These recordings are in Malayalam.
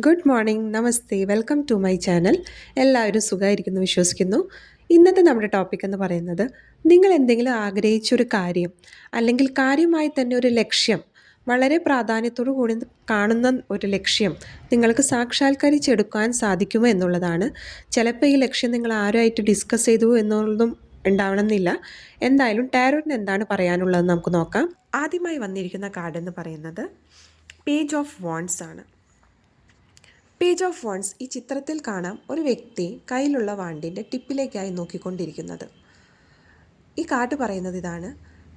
Good morning namaste. Welcome to my channel. എല്ലാവരും സുഖമായിരിക്കുന്നു വിശ്വസിക്കുന്നു. ഇന്നത്തെ നമ്മുടെ ടോപ്പിക് എന്ന് പറയുന്നത് നിങ്ങൾ എന്തെങ്കിലും ആഗ്രഹിച്ചൊരു കാര്യം അല്ലെങ്കിൽ കാര്യമായി തന്നെ ഒരു ലക്ഷ്യം വളരെ പ്രാധാന്യത്തോടു കൂടി കാണുന്ന ഒരു ലക്ഷ്യം നിങ്ങൾക്ക് സാക്ഷാത്കരിച്ചെടുക്കാൻ സാധിക്കുമോ എന്നുള്ളതാണ്. ചിലപ്പോൾ ഈ ലക്ഷ്യം നിങ്ങൾ ആരുമായിട്ട് ഡിസ്കസ് ചെയ്തു എന്നുള്ളതും ഉണ്ടാവണമെന്നില്ല. എന്തായാലും ടാരോട്ടിന് എന്താണ് പറയാനുള്ളതെന്ന് നമുക്ക് നോക്കാം. ആദ്യമായി വന്നിരിക്കുന്ന കാർഡ് എന്ന് പറയുന്നത് പേജ് ഓഫ് വോൺസ് ആണ്. പേജ് ഓഫ് വൺസ് ഈ ചിത്രത്തിൽ കാണാം ഒരു വ്യക്തി കയ്യിലുള്ള വാണ്ടിന്റെ ടിപ്പിലേക്കായി നോക്കിക്കൊണ്ടിരിക്കുന്നത്. ഈ കാർഡ് പറയുന്നത് ഇതാണ്.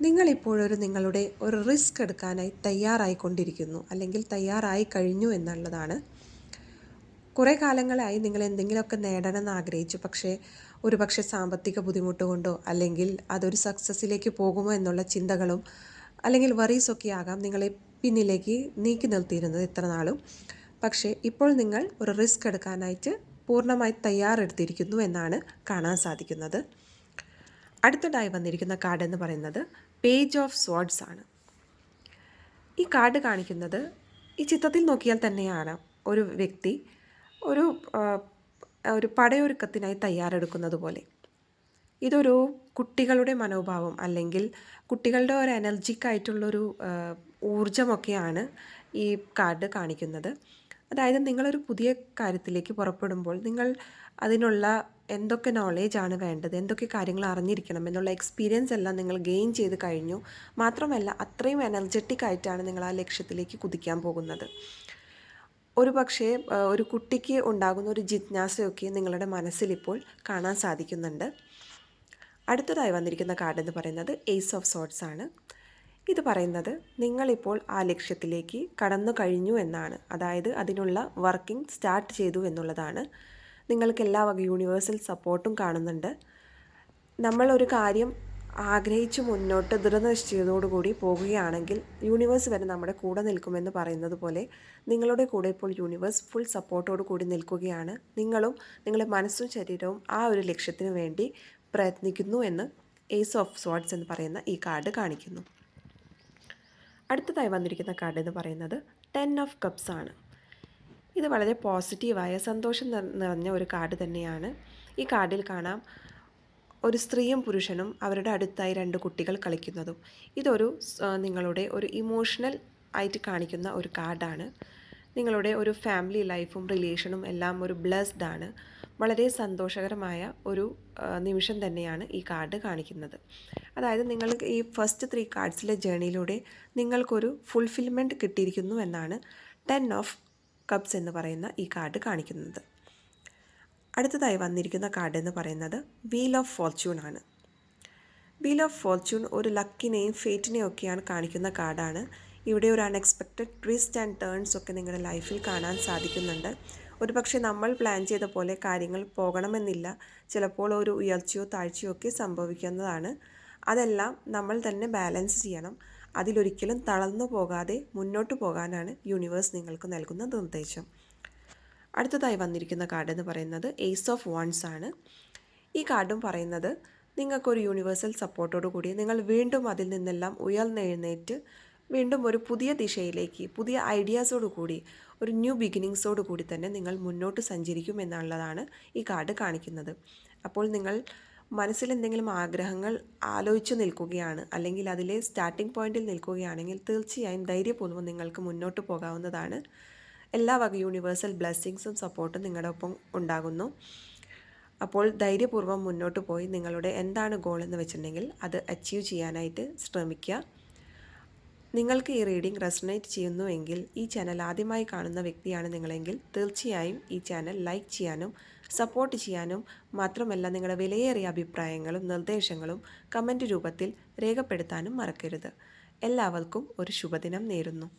നിങ്ങളിപ്പോഴൊരു നിങ്ങളുടെ ഒരു റിസ്ക് എടുക്കാനായി തയ്യാറായിക്കൊണ്ടിരിക്കുന്നു അല്ലെങ്കിൽ തയ്യാറായി കഴിഞ്ഞു എന്നുള്ളതാണ്. കുറേ കാലങ്ങളായി നിങ്ങൾ എന്തെങ്കിലുമൊക്കെ നേടണമെന്ന് ആഗ്രഹിച്ചു. പക്ഷേ ഒരു പക്ഷേ സാമ്പത്തിക ബുദ്ധിമുട്ട് കൊണ്ടോ അല്ലെങ്കിൽ അതൊരു സക്സസ്സിലേക്ക് പോകുമോ എന്നുള്ള ചിന്തകളും അല്ലെങ്കിൽ വറീസൊക്കെ ആകാം നിങ്ങളെ പിന്നിലേക്ക് നീക്കി നിർത്തിയിരുന്നത് ഇത്ര നാളും. പക്ഷേ ഇപ്പോൾ നിങ്ങൾ ഒരു റിസ്ക് എടുക്കാനായിട്ട് പൂർണമായി തയ്യാറെടുത്തിരിക്കുന്നു എന്നാണ് കാണാൻ സാധിക്കുന്നത്. അടുത്തതായി വന്നിരിക്കുന്ന കാർഡ് എന്ന് പറയുന്നത് പേജ് ഓഫ് സ്വാഡ്സ് ആണ്. ഈ കാർഡ് കാണിക്കുന്നത് ഈ ചിത്രത്തിൽ നോക്കിയാൽ തന്നെയാണ് ഒരു വ്യക്തി ഒരു ഒരു പടയൊരുക്കത്തിനായി തയ്യാറെടുക്കുന്നത് പോലെ. ഇതൊരു കുട്ടികളുടെ മനോഭാവം അല്ലെങ്കിൽ കുട്ടികളുടെ ഒരു എനർജിക്കായിട്ടുള്ളൊരു ഊർജമൊക്കെയാണ് ഈ കാർഡ് കാണിക്കുന്നത്. അതായത് നിങ്ങളൊരു പുതിയ കാര്യത്തിലേക്ക് പുറപ്പെടുമ്പോൾ നിങ്ങൾ അതിനുള്ള എന്തൊക്കെ നോളേജാണ് വേണ്ടത്? എന്തൊക്കെ കാര്യങ്ങൾ അറിഞ്ഞിരിക്കണം? എന്നുള്ള എക്സ്പീരിയൻസ് എല്ലാം നിങ്ങൾ ഗെയിൻ ചെയ്ത് കഴിഞ്ഞു. മാത്രമല്ല അത്രയും എനർജറ്റിക് ആയിട്ടാണ് നിങ്ങൾ ആ ലക്ഷ്യത്തിലേക്ക് കുതിക്കാൻ പോകുന്നത്. ഒരു പക്ഷേ ഒരു കുട്ടിക്ക് ഉണ്ടാകുന്ന ഒരു ജിജ്ഞാസയൊക്കെ നിങ്ങളുടെ മനസ്സിലിപ്പോൾ കാണാൻ സാധിക്കുന്നുണ്ട്. അടുത്തതായി വന്നിരിക്കുന്ന കാർഡ് എന്ന് പറയുന്നത് എയ്സ് ഓഫ് സോട്ട്സ് ആണ്. ഇത് പറയുന്നത് നിങ്ങളിപ്പോൾ ആ ലക്ഷ്യത്തിലേക്ക് കടന്നു കഴിഞ്ഞു എന്നാണ്. അതായത് അതിനുള്ള വർക്കിംഗ് സ്റ്റാർട്ട് ചെയ്തു എന്നുള്ളതാണ്. നിങ്ങൾക്ക് എല്ലാ വക യൂണിവേഴ്സൽ സപ്പോർട്ടും കാണുന്നുണ്ട്. നമ്മൾ ഒരു കാര്യം ആഗ്രഹിച്ച് മുന്നോട്ട് ദൃഢനിശ്ചയതോടുകൂടി പോകുകയാണെങ്കിൽ യൂണിവേഴ്സ് വരെ നമ്മുടെ കൂടെ നിൽക്കുമെന്ന് പറയുന്നത് പോലെ നിങ്ങളുടെ കൂടെ ഇപ്പോൾ യൂണിവേഴ്സ് ഫുൾ സപ്പോർട്ടോട് കൂടി നിൽക്കുകയാണ്. നിങ്ങളും നിങ്ങളുടെ മനസ്സും ശരീരവും ആ ഒരു ലക്ഷ്യത്തിന് വേണ്ടി പ്രയത്നിക്കുന്നു എന്ന് ഏസ് ഓഫ് സോട്ട്സ് എന്ന് പറയുന്ന ഈ കാർഡ് കാണിക്കുന്നു. അടുത്തതായി വന്നിരിക്കുന്ന കാർഡ് എന്ന് പറയുന്നത് ടെൻ ഓഫ് കപ്സ് ആണ്. ഇത് വളരെ പോസിറ്റീവായ സന്തോഷം നിറഞ്ഞ ഒരു കാർഡ് തന്നെയാണ്. ഈ കാർഡിൽ കാണാം ഒരു സ്ത്രീയും പുരുഷനും അവരുടെ അടുത്തായി രണ്ട് കുട്ടികൾ കളിക്കുന്നതും. ഇതൊരു നിങ്ങളുടെ ഒരു ഇമോഷണൽ ആയിട്ട് കാണിക്കുന്ന ഒരു കാർഡാണ് നിങ്ങളുടെ ഒരു ഫാമിലി ലൈഫും റിലേഷനും എല്ലാം ഒരു ബ്ലെസ്ഡ് ആണ്. വളരെ സന്തോഷകരമായ ഒരു നിമിഷം തന്നെയാണ് ഈ കാർഡ് കാണിക്കുന്നത്. അതായത് നിങ്ങൾ ഈ ഫസ്റ്റ് ത്രീ കാർഡ്സിലെ ജേണിയിലൂടെ നിങ്ങൾക്കൊരു ഫുൾഫിൽമെന്റ് കിട്ടിയിരിക്കുന്നു എന്നാണ് ടെൻ ഓഫ് കപ്സ് എന്ന് പറയുന്ന ഈ കാർഡ് കാണിക്കുന്നത്. അടുത്തതായി വന്നിരിക്കുന്ന കാർഡ് എന്ന് പറയുന്നത് വീൽ ഓഫ് ഫോർച്യൂൺ ആണ്. വീൽ ഓഫ് ഫോർച്യൂൺ ഒരു ലക്കിനെയും ഫേറ്റിനെയും ഒക്കെയാണ് കാണിക്കുന്ന കാർഡാണ് ഇവിടെ ഒരു അൺഎക്സ്പെക്റ്റഡ് ട്വിസ്റ്റ് ആൻഡ് ടേൺസ് ഒക്കെ നിങ്ങളുടെ ലൈഫിൽ കാണാൻ സാധിക്കുന്നുണ്ട്. ഒരുപക്ഷെ നമ്മൾ പ്ലാൻ ചെയ്ത പോലെ കാര്യങ്ങൾ പോകണമെന്നില്ല. ചിലപ്പോൾ ഒരു ഉയർച്ചയോ താഴ്ചയോ ഒക്കെ സംഭവിക്കുന്നതാണ്. അതെല്ലാം നമ്മൾ തന്നെ ബാലൻസ് ചെയ്യണം. അതിലൊരിക്കലും തളർന്നു പോകാതെ മുന്നോട്ട് പോകാനാണ് യൂണിവേഴ്സ് നിങ്ങൾക്ക് നൽകുന്ന നിർദ്ദേശം. അടുത്തതായി വന്നിരിക്കുന്ന കാർഡ് എന്ന് പറയുന്നത് ഏസ് ഓഫ് വൺസ് ആണ്. ഈ കാർഡും പറയുന്നത് നിങ്ങൾക്കൊരു യൂണിവേഴ്സൽ സപ്പോർട്ടോടു കൂടി നിങ്ങൾ വീണ്ടും അതിൽ നിന്നെല്ലാം ഉയർന്നെഴുന്നേറ്റ് വീണ്ടും ഒരു പുതിയ ദിശയിലേക്ക് പുതിയ ഐഡിയാസോടു കൂടി ഒരു ന്യൂ ബിഗിനിങ്സോടു കൂടി തന്നെ നിങ്ങൾ മുന്നോട്ട് സഞ്ചരിക്കും എന്നുള്ളതാണ് ഈ കാർഡ് കാണിക്കുന്നത്. അപ്പോൾ നിങ്ങൾ മനസ്സിൽ എന്തെങ്കിലും ആഗ്രഹങ്ങൾ ആലോചിച്ച് നിൽക്കുകയാണ് അല്ലെങ്കിൽ അതിലെ സ്റ്റാർട്ടിംഗ് പോയിന്റിൽ നിൽക്കുകയാണെങ്കിൽ തീർച്ചയായും ധൈര്യപൂർവം നിങ്ങൾക്ക് മുന്നോട്ട് പോകാവുന്നതാണ്. എല്ലാ വക യൂണിവേഴ്സൽ ബ്ലെസ്സിങ്സും സപ്പോർട്ടും നിങ്ങളുടെ ഒപ്പം ഉണ്ടാകുന്നു. അപ്പോൾ ധൈര്യപൂർവം മുന്നോട്ട് പോയി നിങ്ങളുടെ എന്താണ് ഗോൾ എന്ന് വെച്ചിട്ടുണ്ടെങ്കിൽ അത് അച്ചീവ് ചെയ്യാനായിട്ട് ശ്രമിക്കുക. നിങ്ങൾക്ക് ഈ റീഡിംഗ് റെസണേറ്റ് ചെയ്യുന്നുവെങ്കിൽ ഈ ചാനൽ ആദ്യമായി കാണുന്ന വ്യക്തിയാണ് നിങ്ങളെങ്കിൽ തീർച്ചയായും ഈ ചാനൽ ലൈക്ക് ചെയ്യാനും സപ്പോർട്ട് ചെയ്യാനും മാത്രമല്ല നിങ്ങളുടെ വിലയേറിയ അഭിപ്രായങ്ങളും നിർദ്ദേശങ്ങളും കമന്റ് രൂപത്തിൽ രേഖപ്പെടുത്താനും മറക്കരുത്. എല്ലാവർക്കും ഒരു ശുഭദിനം നേരുന്നു.